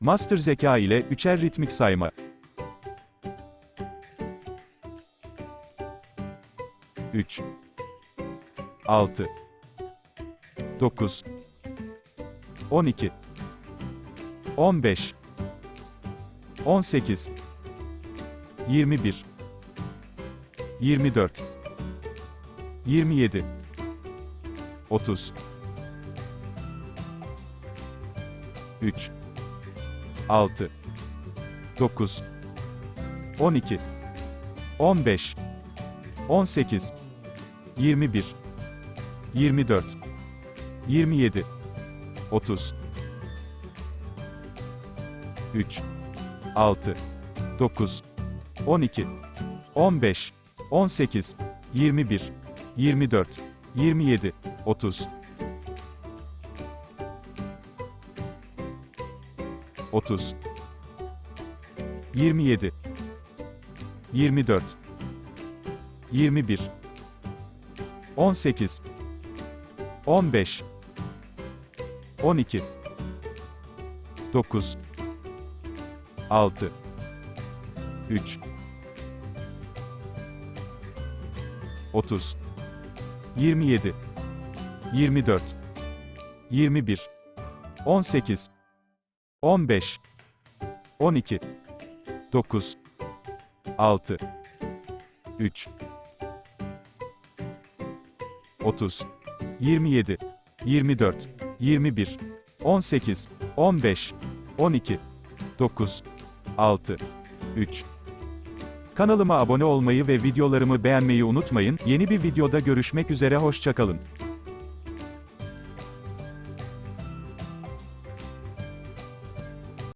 Master zeka ile üçer ritmik sayma. 3 6 9 12 15 18 21 24 27 30 3 6 9 12 15 18 21 24 27 30 3 6 9 12 15 18 21 24 27 30 30 27 24 21 18 15 12 9 6 3 30 27 24 21 18 15 12 9 6 3 30 27 24 21 18 15 12 9 6 3 Kanalıma abone olmayı ve videolarımı beğenmeyi unutmayın. Yeni bir videoda görüşmek üzere hoşçakalın.